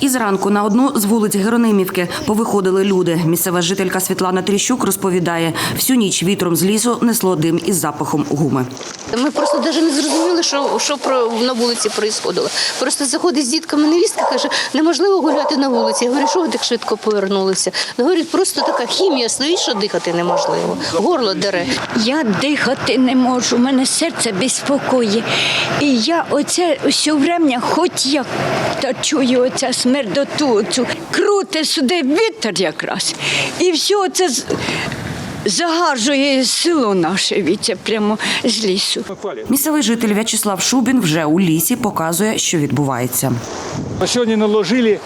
І зранку на одну з вулиць Геронимівки повиходили люди. Місцева жителька Світлана Тріщук розповідає, всю ніч вітром з лісу несло дим із запахом гуми. Ми просто навіть не зрозуміли, що, що на вулиці відбувалося. Просто заходить з дітками невістка, каже, неможливо гуляти на вулиці. Я говорю, що ви так швидко повернулися? Говорить, просто така хімія стоїть, що дихати неможливо. Горло дере. Я дихати не можу, у мене серце безпокоїть. І я оце все время, хоч як та чую оця смердоту, цю круте сюди вітер якраз. І все це з- загажує село наше віце прямо з лісу. Місцевий житель В'ячеслав Шубін вже у лісі показує, що відбувається. Сегодня наложили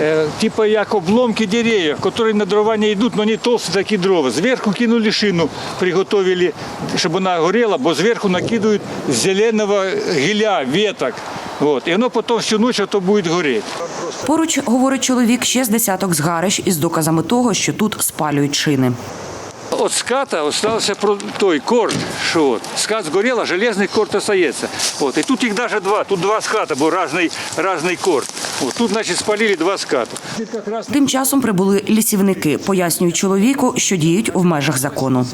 э, типа як обломки деревьев, которые на дрова не идут, но они толстые такие дрова. Сверху кинули шину, приготовили, чтобы она горела, бо сверху накидывают зеленого геля, веток. Вот. И оно потом всю ночь это будет гореть. Поруч, говорить чоловік, ще з десяток згарищ із доказами того, що тут спалюють шини. От ската остался про той корд, що от. Скат згорел, а железний корд остається. От. І тут їх навіть два, тут два ската, бо різний, різний корд. От. Тут, значить, спалили два ската. Тим часом прибули лісівники, пояснюють чоловіку, що діють в межах закону.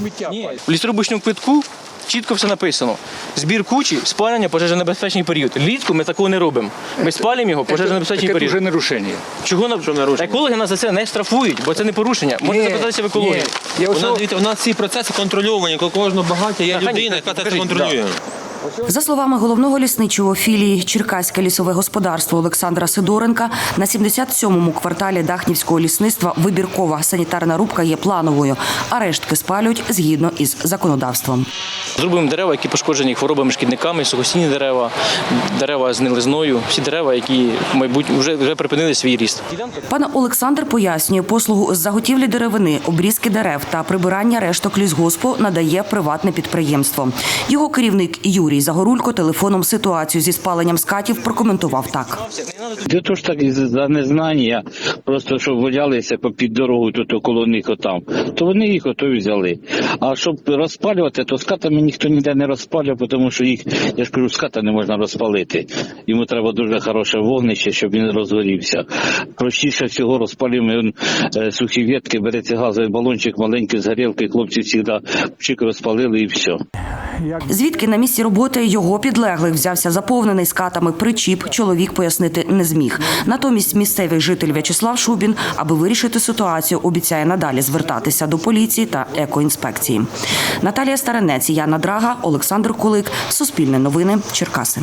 В лісорубочному квитку чітко все написано. Збір кучі, спалення, пожежонебезпечний період. Влітку ми такого не робимо. Ми спалюємо його, пожежонебезпечний Так це вже нарушення. Чого нам екологи нас за це не штрафують, бо це не порушення. Можна Ні, запитатися в екології. ні. Я У нас, дивіться, у нас ці процеси контрольовані, коли кожного багаття є Так, людина, яка це покажіть, контролює. За словами головного лісничого філії Черкаське лісове господарство Олександра Сидоренка, на 77-му кварталі Дахнівського лісництва вибіркова санітарна рубка є плановою, а рештки спалюють згідно із законодавством. Зробимо дерева, які пошкоджені хворобами, шкідниками, сухостійні дерева, дерева з нелизною, всі дерева, які мабуть вже, вже припинили свій ріст. Пан Олександр пояснює, послугу з заготівлі деревини, обрізки дерев та прибирання решток лісгоспу надає приватне підприємство. Його керівник Юрій Загорулько телефоном ситуацію зі спаленням скатів прокоментував так. Де то ж так і за незнання, просто щоб валялися попід дорогу тут около них отам, то вони їх ото взяли. А щоб розпалювати, то скатами ніхто ніде не розпалює, тому що їх, я ж кажу, ската не можна розпалити. Йому треба дуже хороше вогнище, щоб він розгорівся. Простіше всього розпалюємо е, сухі ветки, береться газовий балончик, маленький з горілки, хлопці завжди чик розпалили і все. Звідки на місці роботи його підлеглих взявся заповнений скатами причіп, чоловік пояснити не зміг. Натомість місцевий житель В'ячеслав Шубін, аби вирішити ситуацію, обіцяє надалі звертатися до поліції та екоінспекції. Наталія Старенець, Яна Драга, Олександр Кулик, Суспільне новини, Черкаси.